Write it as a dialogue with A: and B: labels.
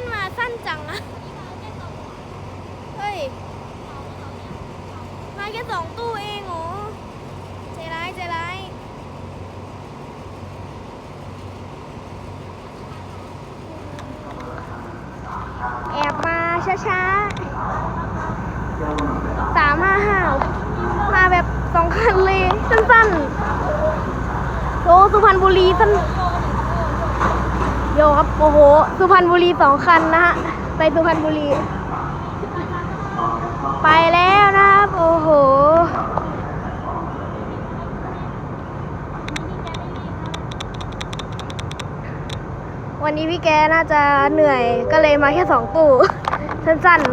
A: มันมาสั้นจังอะเฮ้ย มาแค่สองตู้เองเหรอใจร้ายใจร้ายแอบมาช้าๆสามห้าห้ามาแบบสองคันเลยสั้นๆโอ้สุพรรณบุรีสั้น โยครับ โอ้โห สุพรรณบุรีสองคันนะฮะ ไปสุพรรณบุรี ไปแล้วนะครับ โอ้โห วันนี้พี่แกน่าจะเหนื่อยก็เลยมาแค่สองตู้ สั้นๆ